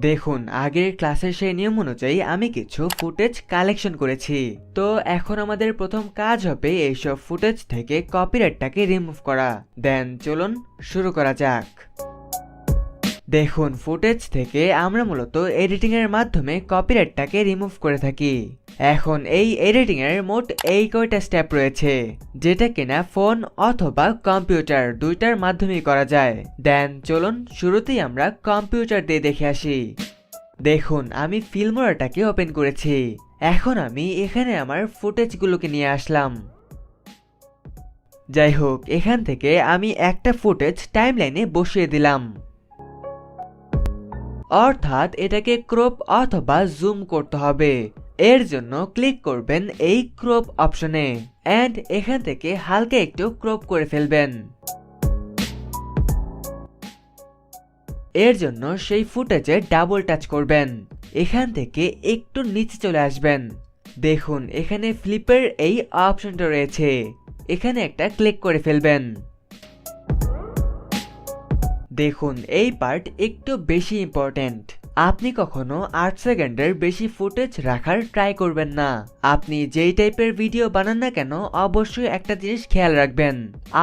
দেখুন, আগের ক্লাসের সেই নিয়ম অনুযায়ী আমি কিছু ফুটেজ কালেকশন করেছি। তো এখন আমাদের প্রথম কাজ হবে এইসব ফুটেজ থেকে কপিরাইটটাকে রিমুভ করা। দেন চলুন শুরু করা যাক। দেখুন ফুটেজ থেকে আমরা মূলত এডিটিংয়ের মাধ্যমে কপিরাইটটাকে রিমুভ করে থাকি। এখন এই এডিটিং এর মোট এই কয়টা স্টেপ রয়েছে, যেটা কিনা ফোন অথবা কম্পিউটার দুইটার মাধ্যমেই করা যায়। দেন চলুন শুরুতেই আমরা কম্পিউটার দিয়ে দেখে আসি। দেখুন, আমি ফিল্মোরাটাকে ওপেন করেছি। এখন আমি এখানে আমার ফুটেজগুলোকে নিয়ে আসলাম। যাই হোক এখান থেকে আমি একটা ফুটেজ টাইমলাইনে বসিয়ে দিলাম। অর্থাৎ এটাকে ক্রপ অথবা জুম করতে হবে। এর জন্য ক্লিক করবেন এই ক্রপ অপশনে অ্যান্ড এখান থেকে হালকা একটু ক্রপ করে ফেলবেন। এর জন্য সেই ফুটেজে ডাবল টাচ করবেন। এখান থেকে একটু নিচে চলে আসবেন। দেখুন, এখানে ফ্লিপের এই অপশনটা রয়েছে। এখানে একটা ক্লিক করে ফেলবেন। দেখুন, এই পার্ট একটু বেশি ইম্পর্ট্যান্ট আপনি কখনো আট সেকেন্ডের বেশি ফুটেজ রাখার ট্রাই করবেন না। আপনি যেই টাইপের ভিডিও বানান না কেন, অবশ্যই একটা জিনিস খেয়াল রাখবেন।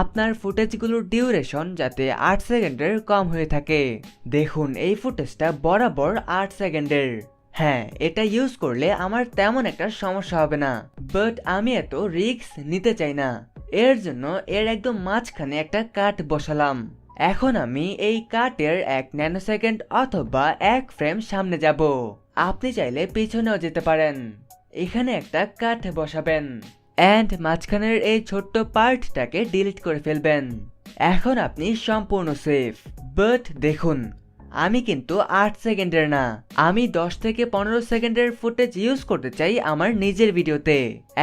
আপনার ফুটেজগুলোর ডিউরেশন যাতে আট সেকেন্ডের কম হয়ে থাকে। দেখুন, এই ফুটেজটা বরাবর আট সেকেন্ডের। হ্যাঁ এটা ইউজ করলে আমার তেমন একটা সমস্যা হবে না। বাট আমি এত রিস্ক নিতে চাই না। এর জন্য এর একদম মাঝখানে একটা কাট বসালাম। এখন আমি এই কাটের এক ন্যানো সেকেন্ড অথবা এক ফ্রেম সামনে যাব। আপনি চাইলে পিছনেও যেতে পারেন। এখানে একটা কাট বসাবেন অ্যান্ড মাঝখানের এই ছোট্ট পার্টটাকে ডিলিট করে ফেলবেন। এখন আপনি সম্পূর্ণ সেফ বাট দেখুন, আমি কিন্তু আট সেকেন্ডের না। আমি দশ থেকে পনেরো সেকেন্ডের ফুটেজ ইউজ করতে চাই আমার নিজের ভিডিওতে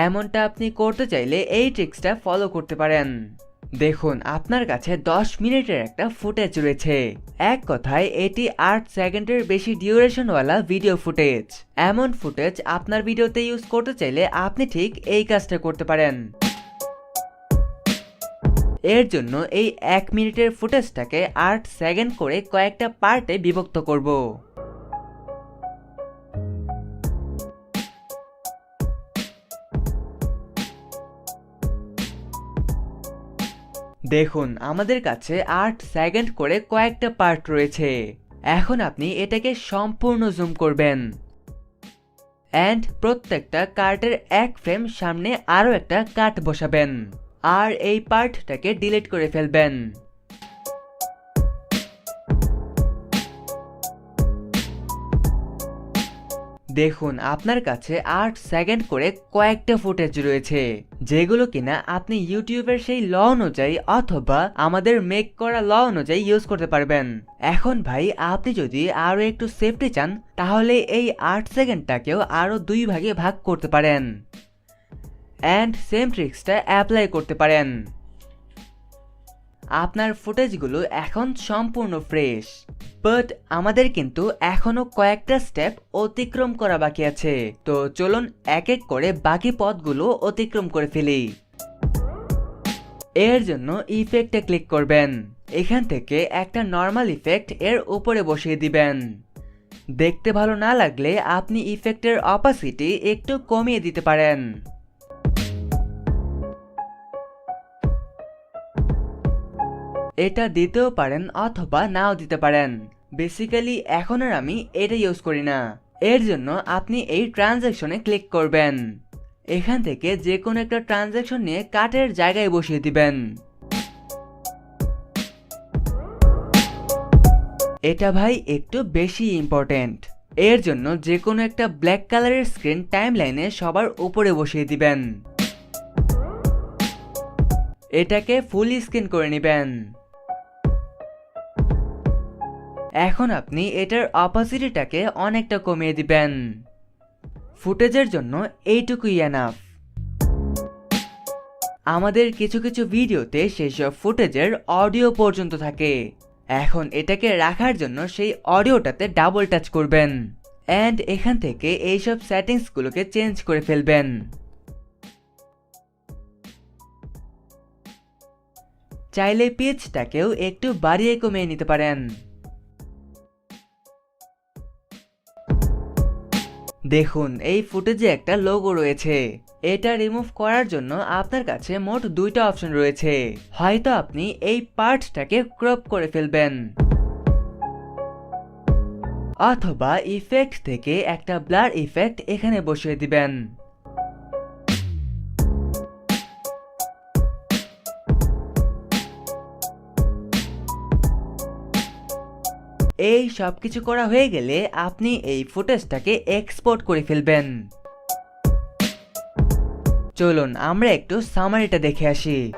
এমনটা আপনি করতে চাইলে এই ট্রিক্সটা ফলো করতে পারেন। দেখুন, আপনার কাছে 10 মিনিটের একটা ফুটেজ রয়েছে। এক কথায়, এটি আট সেকেন্ডের বেশি ডিউরেশনওয়ালা ভিডিও ফুটেজ। এমন ফুটেজ আপনার ভিডিওতে ইউজ করতে চাইলে আপনি ঠিক এই কাজটা করতে পারেন। এর জন্য এই এক মিনিটের ফুটেজটাকে আট সেকেন্ড করে কয়েকটা পার্টে বিভক্ত করব। দেখুন, আমাদের কাছে আট সেকেন্ড করে কয়েকটা পার্ট রয়েছে। এখন আপনি এটাকে সম্পূর্ণ জুম করবেন। অ্যান্ড প্রত্যেকটা কার্টের এক ফ্রেম সামনে আরও একটা কাট বসাবেন। আর এই পার্টটাকে ডিলিট করে ফেলবেন। দেখুন, আপনার কাছে আট সেকেন্ড করে কয়েকটা ফুটেজ রয়েছে। যেগুলো কিনা আপনি ইউটিউবের সেই ল অনুযায়ী অথবা আমাদের মেক করা ল অনুযায়ী ইউজ করতে পারবেন। এখন ভাই, আপনি যদি আরও একটু সেফটি চান, তাহলে এই আট সেকেন্ডটাকেও আরও দুই ভাগে ভাগ করতে পারেন। অ্যান্ড সেম ট্রিক্সটা অ্যাপ্লাই করতে পারেন। আপনার ফুটেজগুলো এখন সম্পূর্ণ ফ্রেশ। বাট আমাদের কিন্তু এখনও কয়েকটা স্টেপ অতিক্রম করা বাকি আছে। তো চলুন এক এক করে বাকি পথগুলো অতিক্রম করে ফেলি। এর জন্য ইফেক্টে ক্লিক করবেন। এখান থেকে একটা নর্মাল ইফেক্ট এর উপরে বসিয়ে দিবেন। দেখতে ভালো না লাগলে আপনি ইফেক্টের অপাসিটি একটু কমিয়ে দিতে পারেন। এটা দিতেও পারেন অথবা নাও দিতে পারেন। বেসিক্যালি এখন আর আমি এটা ইউজ করি না। এর জন্য আপনি এই ট্রানজ্যাকশনে ক্লিক করবেন। এখান থেকে যে কোনো একটা ট্রানজ্যাকশন নিয়ে কাটের জায়গায় বসিয়ে দিবেন। এটা ভাই একটু বেশি ইম্পর্টেন্ট এর জন্য যে কোনো একটা ব্ল্যাক কালারের স্ক্রিন টাইম লাইনে সবার উপরে বসিয়ে দিবেন। এটাকে ফুল স্ক্রিন করে নেবেন। এখন আপনি এটার অপাসিটিটাকে অনেকটা কমিয়ে দিবেন। ফুটেজের জন্য এইটুকুই এনাফ আমাদের কিছু কিছু ভিডিওতে সেসব ফুটেজের অডিও পর্যন্ত থাকে। এখন এটাকে রাখার জন্য সেই অডিওটাতে ডাবল টাচ করবেন। অ্যান্ড এখান থেকে এইসব সেটিংসগুলোকে চেঞ্জ করে ফেলবেন। চাইলে পিচটাকেও একটু বাড়িয়ে কমিয়ে নিতে পারেন। দেখুন, এই ফুটেজে একটা লোগো রয়েছে। এটা রিমুভ করার জন্য আপনার কাছে মোট দুইটা অপশন রয়েছে। হয়তো আপনি এই পার্টটাকে ক্রপ করে ফেলবেন। অথবা ইফেক্ট থেকে একটা ব্লার ইফেক্ট এখানে বসিয়ে দিবেন। এই সব কিছু করা হয়ে গেলে আপনি এই ফুটেজটাকে এক্সপোর্ট করে ফেলবেন। চলুন, আমরা একটু সামারিটা দেখে আসি।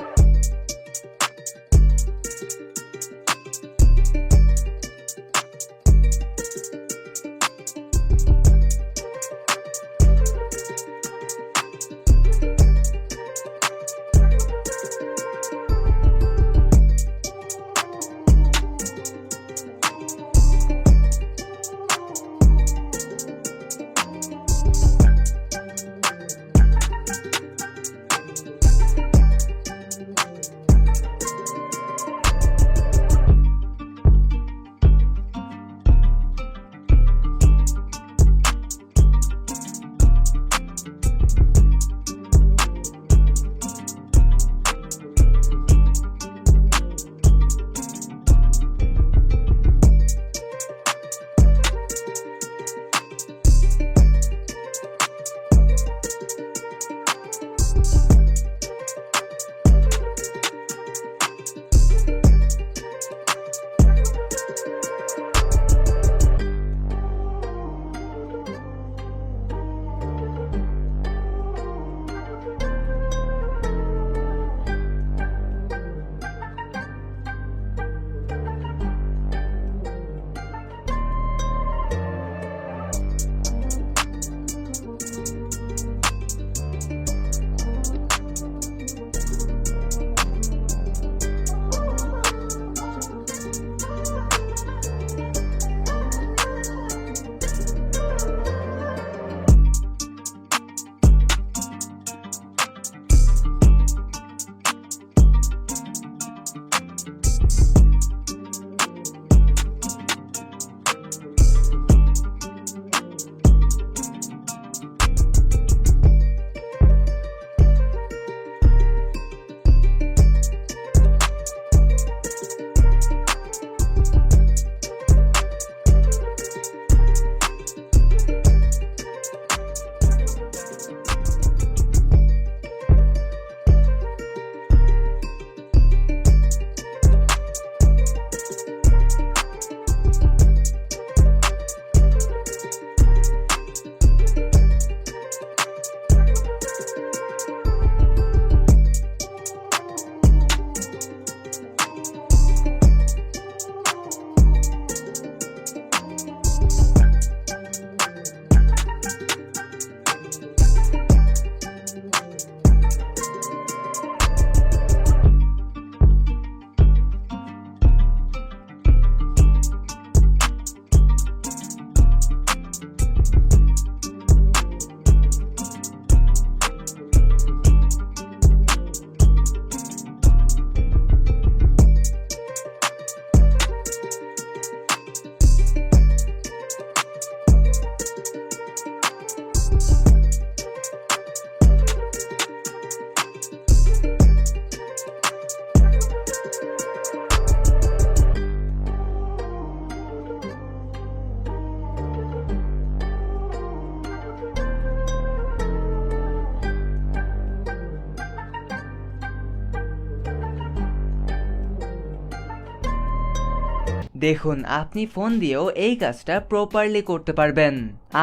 দেখুন, আপনি ফোন দিয়েও এই কাজটা প্রপারলি করতে পারবেন।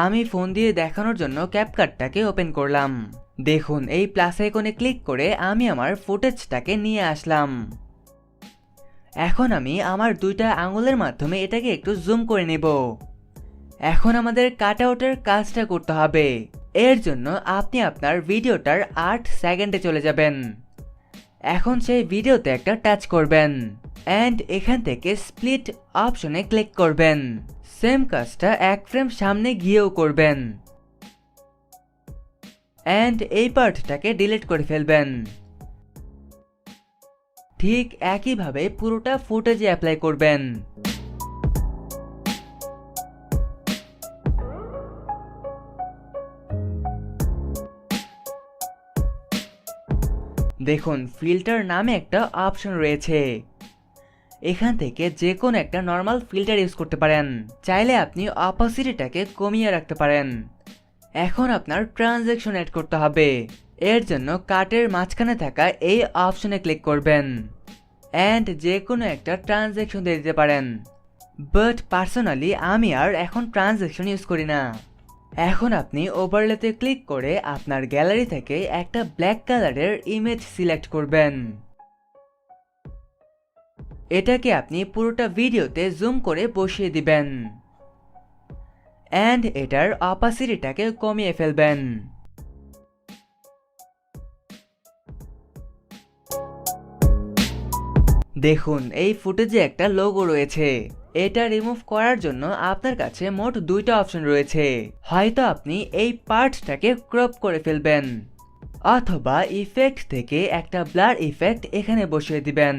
আমি ফোন দিয়ে দেখানোর জন্য ক্যাপকাটটাকে ওপেন করলাম। দেখুন, এই প্লাস আইকনে ক্লিক করে আমি আমার ফুটেজটাকে নিয়ে আসলাম। এখন আমি আমার দুইটা আঙুলের মাধ্যমে এটাকে একটু জুম করে নেব। এখন আমাদের কাট আউটের কাজটা করতে হবে। এর জন্য আপনি আপনার ভিডিওটার আট সেকেন্ডে চলে যাবেন। এখন সেই ভিডিওতে একটা টাচ করবেন। অ্যান্ড এখান থেকে স্প্লিট অপশনে ক্লিক করবেন। সেম কাজটা এক ফ্রেম সামনে গিয়েও করবেন। অ্যান্ড এই পার্টটাকে ডিলিট করে ফেলবেন। ঠিক একইভাবে পুরোটা ফুটেজে অ্যাপ্লাই করবেন। দেখুন ফিল্টার নামে একটা অপশন রয়েছে। এখান থেকে যে কোনো একটা নর্মাল ফিল্টার ইউজ করতে পারেন। চাইলে আপনি অপাসিটিটাকে কমিয়ে রাখতে পারেন। এখন আপনার ট্রানজ্যাকশন অ্যাড করতে হবে। এর জন্য কার্টের মাঝখানে থাকা এই অপশনে ক্লিক করবেন। অ্যান্ড যে কোনো একটা ট্রানজ্যাকশন দিয়ে দিতে পারেন। বাট পার্সোনালি আমি আর এখন ট্রানজ্যাকশন ইউজ করি না। এখন আপনি ওভারলেতে ক্লিক করে আপনার গ্যালারি থেকে একটা ব্ল্যাক কালারের ইমেজ সিলেক্ট করবেন। এটাকে আপনি পুরোটা ভিডিওতে জুম করে বসিয়ে দিবেন। অ্যান্ড এটার অপাসিটিটাকে কমিয়ে ফেলবেন। দেখুন, এই ফুটেজে একটা লোগো রয়েছে। এটা রিমুভ করার জন্য আপনার কাছে মোট দুইটা অপশন রয়েছে। হয়তো আপনি এই পার্টটাকে ক্রপ করে ফেলবেন, অথবা ইফেক্ট থেকে একটা ব্লার ইফেক্ট এখানে বসিয়ে দিবেন।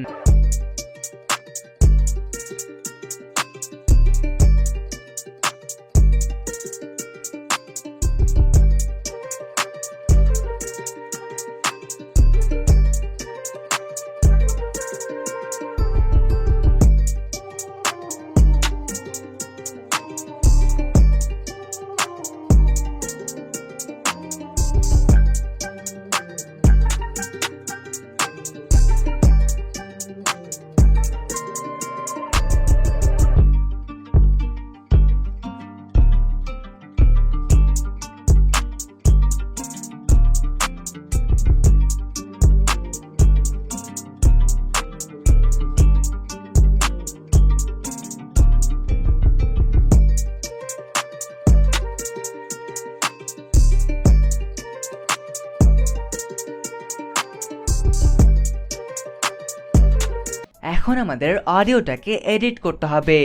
আমাদের অডিওটাকে এডিট করতে হবে।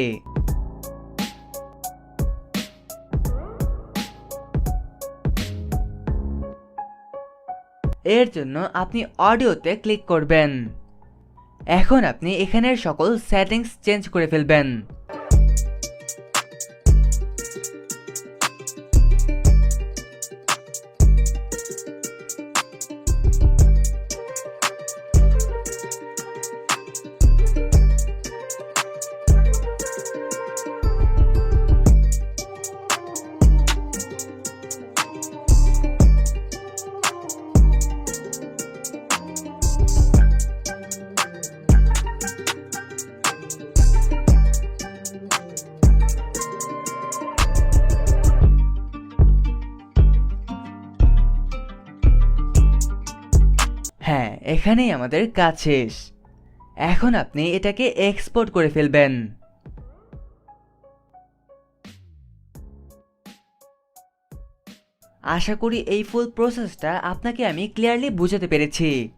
এর জন্য আপনি অডিওতে ক্লিক করবেন। এখন আপনি এখানের সকল সেটিংস চেঞ্জ করে ফেলবেন। হ্যাঁ এখানেই আমাদের কাজ শেষ। এখন আপনি এটাকে এক্সপোর্ট করে ফেলবেন। আশা করি এই ফুল প্রসেসটা আপনাকে আমি ক্লিয়ারলি বুঝাতে পেরেছি।